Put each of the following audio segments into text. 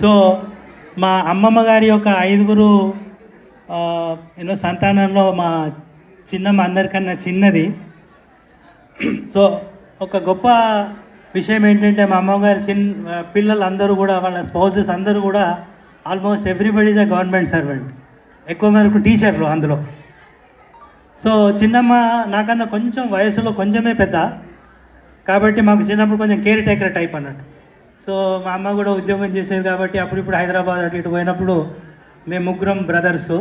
So మా అమ్మమ్మ గారి యొక్క ఐదుగురు ఎన్నో సంతానంలో మా చిన్నమ్మ అందరికన్నా చిన్నది. సో ఒక గొప్ప విషయం ఏంటంటే మా అమ్మగారు చిన్న పిల్లలు అందరూ కూడా వాళ్ళ స్పౌజెస్ అందరూ కూడా almost everybody is government servant. ఎక్కువ మేరకు టీచర్లు అందులో. సో చిన్నమ్మ నాకన్నా కొంచెం వయసులో కొంచెమే పెద్ద. కాబట్టి మాకు చిన్నప్పుడు కొంచెం కేర్ టేకర్ టైప్ అన్నట్టు. సో మా అమ్మ కూడా ఉద్యోగం చేసేది కాబట్టి అప్పుడు ఇప్పుడు హైదరాబాద్ అటు ఇటు పోయినప్పుడు మేము ముగ్గురం బ్రదర్స్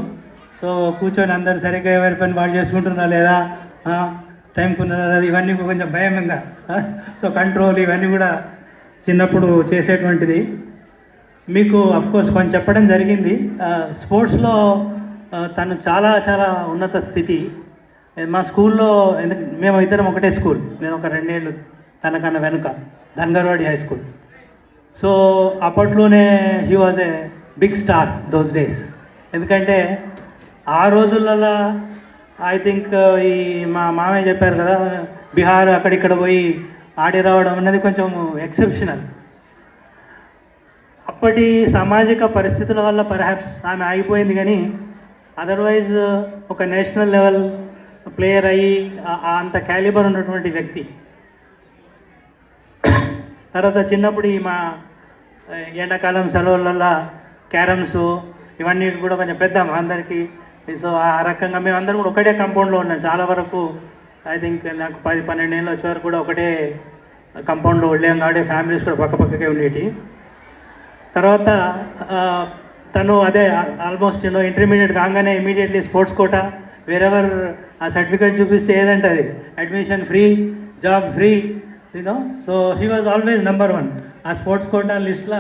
సో కూర్చొని అందరు సరిగ్గా ఎవరి పని వాళ్ళు చేసుకుంటున్నా లేదా? టైంకు ఉన్నారా లేదా ఇవన్నీ కొంచెం భయంగా. ఇంకా సో కంట్రోల్ ఇవన్నీ కూడా చిన్నప్పుడు చేసేటువంటిది. మీకు కోర్స్ కొంచెం చెప్పడం జరిగింది. స్పోర్ట్స్లో తను చాలా చాలా ఉన్నత స్థితి. మా స్కూల్లో ఎందుకు మేము ఇద్దరం ఒకటే స్కూల్. నేను ఒక రెండేళ్ళు తనకన్నా వెనుక. Dhangarwadi high school. సో అప్పట్లోనే he was a big star those days ఎందుకంటే ఆ రోజులలో ఐ థింక్ ఈ మా మామయ్య చెప్పారు కదా బీహార్ అక్కడిక్కడ పోయి ఆడి రావడం అనేది కొంచెం ఎక్సెప్షనల్ అప్పటి సామాజిక పరిస్థితుల వల్ల పర్హాప్స్ ఆమె ఆగిపోయింది కానీ అదర్వైజ్ ఒక నేషనల్ లెవెల్ ప్లేయర్ అయ్యి అంత క్యాలిబర్ ఉన్నటువంటి వ్యక్తి. తర్వాత చిన్నప్పుడు ఈ మా ఎండాకాలం సెలవులలో క్యారమ్స్ ఇవన్నీ కూడా కొంచెం పెద్ద అందరికీ. సో ఆ రకంగా మేము అందరం కూడా ఒకటే కాంపౌండ్లో ఉన్నాం. చాలా వరకు ఐ థింక్ నాకు పది పన్నెండు ఏళ్ళు వచ్చే వరకు కూడా ఒకటే కాంపౌండ్లో వెళ్ళాం కాబట్టి ఫ్యామిలీస్ కూడా పక్క పక్కకే ఉండేటి. తర్వాత తను అదే ఆల్మోస్ట్ యూనో ఇంటర్మీడియట్ కాగానే ఇమీడియట్లీ స్పోర్ట్స్ కోట వేరెవర్ ఆ సర్టిఫికేట్ చూపిస్తే ఏదంటే అది. అడ్మిషన్ ఫ్రీ జాబ్ ఫ్రీ ఇదో so he was always number one ఆ స్పోర్ట్స్ కోటా లిస్ట్లో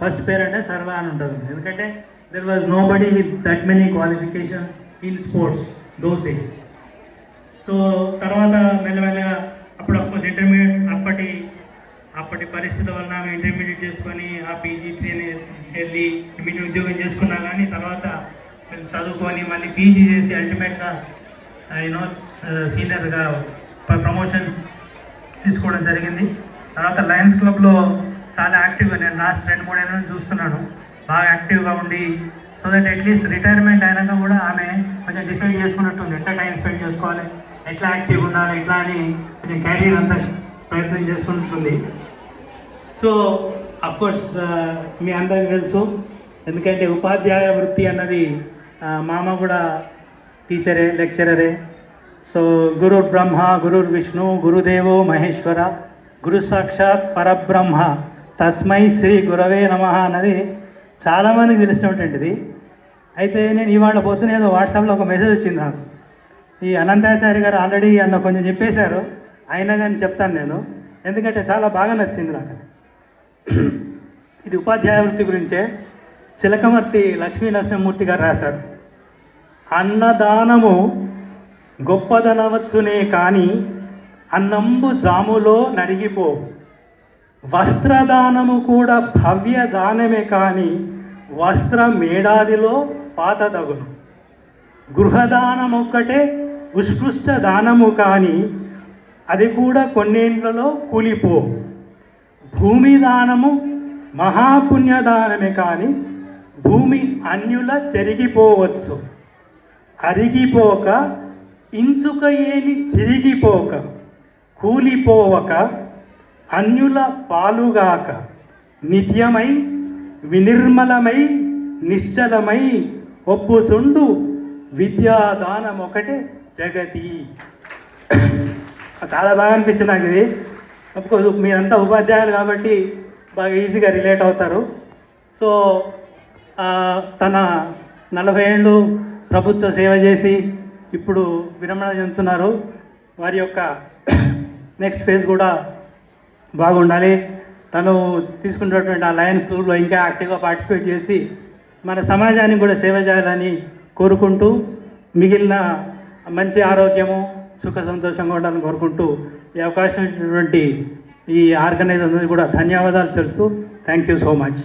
ఫస్ట్ పేరు అంటే సరళ అని ఉంటుంది. ఎందుకంటే there was nobody with that many qualifications in sports those days so తర్వాత మెల్లమెల్లగా అప్పుడు అఫ్కోర్స్ ఇంటర్మీడియట్ అప్పటి అప్పటి పరిస్థితుల వలన ఆమె ఇంటర్మీడియట్ చేసుకొని ఆ పీజీ ట్రైన్ వెళ్ళి ఇమీడియట్ ఉద్యోగం చేసుకున్నా కానీ తర్వాత మేము చదువుకొని మళ్ళీ పీజీ చేసి అల్టిమేట్గా యూనో సీనియర్గా ప్రమోషన్ తీసుకోవడం జరిగింది. తర్వాత లయన్స్ క్లబ్లో చాలా యాక్టివ్గా నేను లాస్ట్ రెండు మూడు నుంచి చూస్తున్నాను. బాగా యాక్టివ్గా ఉండి సో దట్ అట్లీస్ట్ రిటైర్మెంట్ అయినాక కూడా ఆమె కొంచెం డిసైడ్ చేసుకున్నట్టుంది. ఎట్లా టైం స్పెండ్ చేసుకోవాలి? ఎట్లా యాక్టివ్ ఉండాలి? ఎట్లా అని కొంచెం క్యారియర్ అంతా ప్రయత్నం చేసుకుంటుంది. సో కోర్స్ మీ అందరికి తెలుసు. ఎందుకంటే ఉపాధ్యాయ వృత్తి అన్నది మామ కూడా టీచరే లెక్చరరే సో గురు బ్రహ్మ గురుర్ విష్ణు గురుదేవో మహేశ్వర గురు సాక్షాత్ పరబ్రహ్మ తస్మై శ్రీ గురవే నమ అన్నది చాలామందికి తెలిసినటువంటిది అయితే నేను ఇవాళ పొద్దున ఏదో వాట్సాప్లో ఒక మెసేజ్ వచ్చింది నాకు. ఈ అనంతాచారి గారు ఆల్రెడీ అన్న కొంచెం చెప్పేశారు. అయినా కానీ చెప్తాను నేను. ఎందుకంటే చాలా బాగా నచ్చింది నాకు ఇది ఉపాధ్యాయ వృత్తి గురించే చిలకమర్తి లక్ష్మీ నరసింహమూర్తి గారు రాశారు. అన్నదానము గొప్పదనవచ్చునే కానీ అన్నంబు జాములో నరిగిపో వస్త్రదానము కూడా భవ్య దానమే కానీ వస్త్ర మేడాదిలో పాతదగును. గృహదానం ఒక్కటే ఉత్కృష్ట దానము కానీ అది కూడా కొన్నేండ్లలో కూలిపో భూమి దానము మహాపుణ్యదానమే కానీ భూమి అన్యుల చెరిగిపోవచ్చు. అరిగిపోక ఇంచుక ఏని చిరిగిపోక కూలిపోవక అన్యుల పాలుగాక నిత్యమై వినిర్మలమై నిశ్చలమై ఒప్పుచుండు విద్యాదానం ఒకటే జగతి. చాలా బాగా అనిపించింది నాకు ఇది. అఫ్కోర్స్ మీరంతా ఉపాధ్యాయులు కాబట్టి బాగా ఈజీగా రిలేట్ అవుతారు. సో తన నలభై ఏళ్ళు ప్రభుత్వ సేవ చేసి ఇప్పుడు విరమణ చెందుతున్నారు. వారి యొక్క నెక్స్ట్ ఫేజ్ కూడా బాగుండాలి. తను తీసుకున్నటువంటి ఆ లయన్స్ గ్రూప్లో ఇంకా యాక్టివ్గా పార్టిసిపేట్ చేసి మన సమాజానికి కూడా సేవ చేయాలని కోరుకుంటూ మిగిలిన మంచి ఆరోగ్యము సుఖ సంతోషంగా ఉండాలని కోరుకుంటూ ఈ అవకాశం ఇచ్చినటువంటి ఈ ఆర్గనైజర్ కూడా ధన్యవాదాలు తెలుసు థ్యాంక్ యూ సో మచ్